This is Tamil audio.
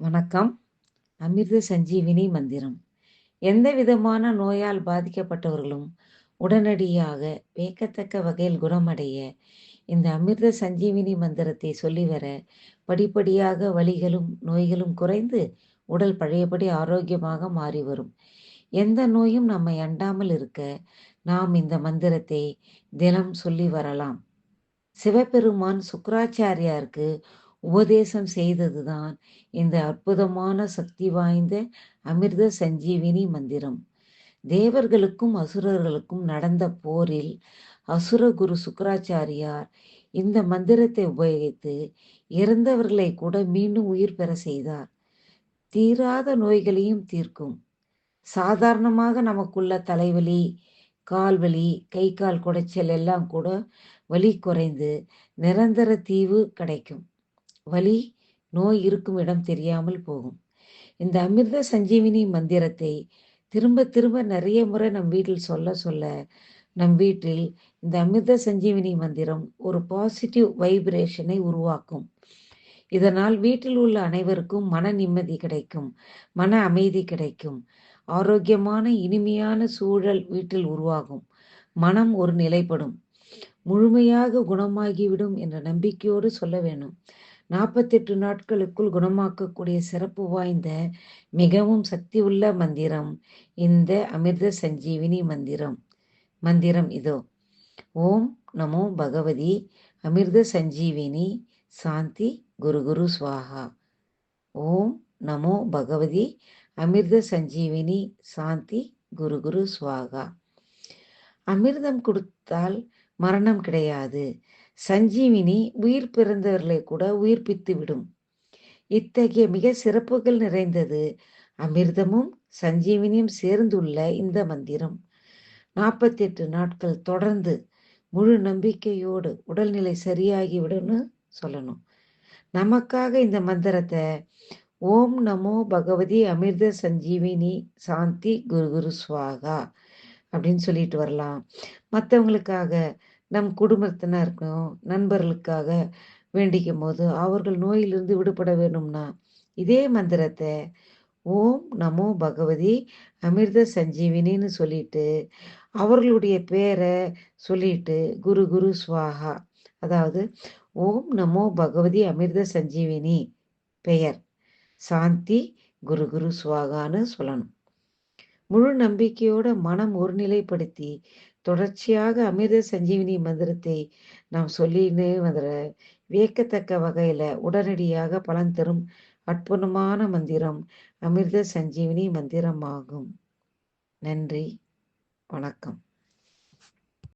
வணக்கம். அமிர்த சஞ்சீவினி மந்திரம். எந்த விதமான நோயால் பாதிக்கப்பட்டவர்களும் உடனடியாக வேக்கத்தக்க வகையில் குணமடைய இந்த அமிர்த சஞ்சீவினி மந்திரத்தை சொல்லி வர படிப்படியாக வலிகளும் நோய்களும் குறைந்து உடல் பழையபடி ஆரோக்கியமாக மாறி வரும். எந்த நோயும் நம்மை அண்டாமல் இருக்க நாம் இந்த மந்திரத்தை தினம் சொல்லி வரலாம். சிவபெருமான் சுக்கராச்சாரியாருக்கு உபதேசம் செய்ததுதான் இந்த அற்புதமான சக்தி வாய்ந்த அமிர்த சஞ்சீவினி மந்திரம். தேவர்களுக்கும் அசுரர்களுக்கும் நடந்த போரில் அசுரகுரு சுக்கராச்சாரியார் இந்த மந்திரத்தை உபயோகித்து இறந்தவர்களை கூட மீண்டும் உயிர் பெற செய்தார். தீராத நோய்களையும் தீர்க்கும். சாதாரணமாக நமக்குள்ள தலைவலி கால்வலி கை கால் குடைச்சல் எல்லாம் கூட வலி குறைந்து நிரந்தர தீவு கிடைக்கும். வலி நோய் இருக்கும் இடம் தெரியாமல் போகும். இந்த அமிர்த சஞ்சீவினி மந்திரத்தை திரும்ப திரும்ப நிறைய முறை நம் வீட்டில் சொல்ல சொல்ல நம் வீட்டில் இந்த அமிர்த சஞ்சீவினி மந்திரம் ஒரு பாசிட்டிவ் வைப்ரேஷனை உருவாக்கும். இதனால் வீட்டில் உள்ள அனைவருக்கும் மன நிம்மதி கிடைக்கும் மன அமைதி கிடைக்கும் ஆரோக்கியமான இனிமையான சூழல் வீட்டில் உருவாகும். மனம் ஒரு நிலைப்படும் முழுமையாக குணமாகிவிடும் என்ற நம்பிக்கையோடு சொல்ல வேணும் நாற்பத்தெட்டு நாட்களுக்குள் குணமாக்கக்கூடிய சிறப்பு வாய்ந்த மிகவும் சக்தி உள்ள மந்திரம் இந்த அமிர்த சஞ்சீவினி மந்திரம். மந்திரம் இதோ. ஓம் நமோ பகவதி அமிர்த சஞ்சீவினி சாந்தி குரு குரு சுவாகா. ஓம் நமோ பகவதி அமிர்த சஞ்சீவினி சாந்தி குரு குரு ஸ்வாகா அமிர்தம் கொடுத்தால் மரணம் கிடையாது. சஞ்சீவினி உயிர் பிறந்தவர்களை கூட உயிர்ப்பித்து விடும். இத்தகைய மிக சிறப்புகள் நிறைந்தது அமிர்தமும் சஞ்சீவினியும் சேர்ந்துள்ள இந்த மந்திரம். நாற்பத்தி எட்டு நாட்கள் தொடர்ந்து முழு நம்பிக்கையோடு உடல்நிலை சரியாகிவிடும்னு சொல்லணும். நமக்காக இந்த மந்திரத்தை ஓம் நமோ பகவதி அமிர்த சஞ்சீவினி சாந்தி குரு குரு சுவாகா அப்படின்னு சொல்லிட்டு வரலாம். மற்றவங்களுக்காக நம் குடும்பத்தினருக்கும் நண்பர்களுக்காக வேண்டிக்கும் போது அவர்கள் நோயிலிருந்து விடுபட வேணும்னா இதே மந்திரத்தை ஓம் நமோ பகவதி அமிர்த சஞ்சீவினின்னு சொல்லிட்டு அவர்களுடைய பேரை சொல்லிட்டு குரு குரு சுவாகா அதாவது ஓம் நமோ பகவதி அமிர்த சஞ்சீவினி பெயர். சாந்தி குரு குரு சுவாகான்னு சொல்லணும். முழு நம்பிக்கையோட மனம் ஒருநிலைப்படுத்தி தொடர்ச்சியாக அமிர்த சஞ்சீவினி மந்திரத்தை நாம் சொல்லினே வந்துற வியக்கத்தக்க வகையில உடனடியாக பலன் தரும் அற்புதமான மந்திரம் அமிர்த சஞ்சீவினி மந்திரமாகும். நன்றி. வணக்கம்.